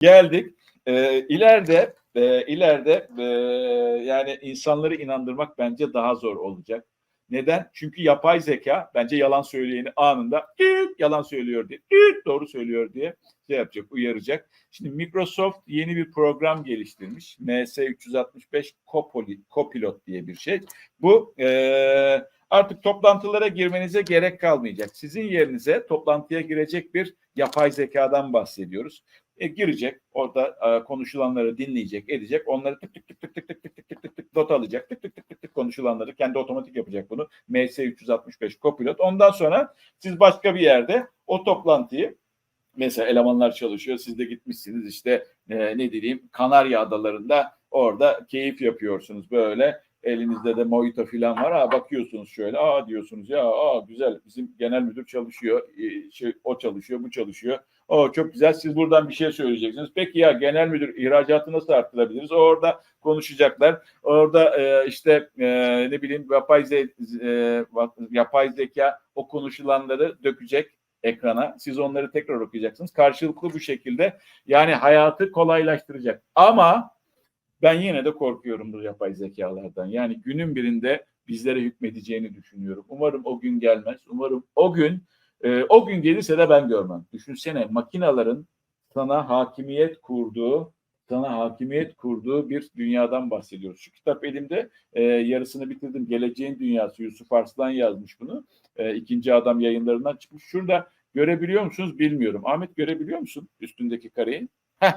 Geldik. Ee, ileride e, ileride e, yani insanları inandırmak bence daha zor olacak. Neden? Çünkü yapay zeka bence yalan söyleyeni anında "Düt, yalan söylüyor diye, "Düt, doğru söylüyor diye şey yapacak, uyaracak. Şimdi Microsoft yeni bir program geliştirmiş. MS365 Copilot, Copilot diye bir şey. Bu e, artık toplantılara girmenize gerek kalmayacak. Sizin yerinize toplantıya girecek bir yapay zekadan bahsediyoruz. E, girecek, orada e, konuşulanları dinleyecek, edecek. Onları tık tık tık tık tık tık tık tık tık tık tık not alacak. Tık tık tık tık tık konuşulanları kendi otomatik yapacak bunu. MS365 Copilot. Ondan sonra siz başka bir yerde o toplantıyı mesela elemanlar çalışıyor. Siz de gitmişsiniz işte e, ne diyeyim Kanarya Adaları'nda orada keyif yapıyorsunuz böyle. Elinizde de mojito falan var. Ha bakıyorsunuz şöyle. Aa diyorsunuz ya aa güzel bizim genel müdür çalışıyor. e, Şey, o çalışıyor, bu çalışıyor. O çok güzel. Siz buradan bir şey söyleyeceksiniz. Peki ya genel müdür ihracatı nasıl arttırabiliriz? Orada konuşacaklar. Orada e, işte e, ne bileyim yapay, ze, e, yapay zeka o konuşulanları dökecek ekrana. Siz onları tekrar okuyacaksınız. Karşılıklı bu şekilde yani hayatı kolaylaştıracak. Ama ben yine de korkuyorum bu yapay zekalardan. Yani günün birinde bizlere hükmedeceğini düşünüyorum. Umarım o gün gelmez. Umarım o gün e, o gün gelirse de ben görmem. Düşünsene makinaların sana hakimiyet kurduğu sana hakimiyet kurduğu bir dünyadan bahsediyoruz. Şu kitap elimde e, yarısını bitirdim. Geleceğin Dünyası Yusuf Arslan yazmış bunu. E, ikinci adam yayınlarından çıkmış. Şurada görebiliyor musunuz bilmiyorum. Ahmet görebiliyor musun üstündeki kareyi? Heh,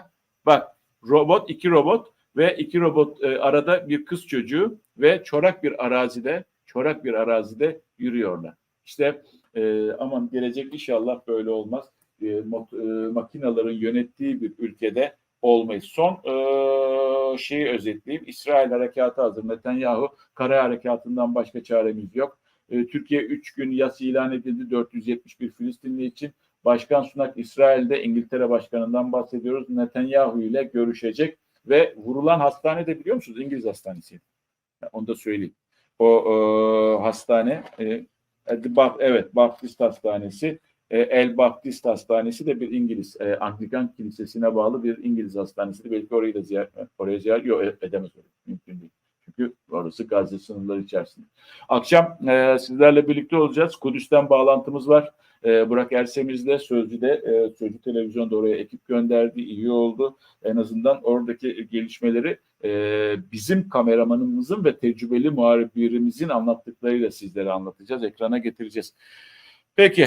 bak robot iki robot ve iki robot e, arada bir kız çocuğu ve çorak bir arazide çorak bir arazide yürüyorlar. İşte e, aman gelecek inşallah böyle olmaz. E, mot- e, makinaların yönettiği bir ülkede olmayız. Son e, şeyi özetleyeyim. İsrail harekatı hazır. Netanyahu kara harekatından başka çaremiz yok. E, Türkiye 3 gün yas ilan edildi 471 Filistinli için. Başkan Sunak İsrail'de İngiltere Başkanı'ndan bahsediyoruz. Netanyahu ile görüşecek ve vurulan hastane de biliyor musunuz? İngiliz hastanesi. Onu da söyleyeyim. O e, hastane e, evet Baptist Hastanesi e, El Baptist Hastanesi de bir İngiliz e, Anglikan Kilisesi'ne bağlı bir İngiliz hastanesi. Belki orayı da ziyaret oraya ziyaret yok e, edemez. Mümkün değil. Çünkü orası Gazze sınırları içerisinde. Akşam e, sizlerle birlikte olacağız. Kudüs'ten bağlantımız var. E, Burak Ersemiz'le Sözcü'de, e, Sözcü Televizyon'da oraya ekip gönderdi. iyi oldu. En azından oradaki gelişmeleri e, bizim kameramanımızın ve tecrübeli muhabirimizin anlattıklarıyla sizlere anlatacağız. Ekrana getireceğiz. Peki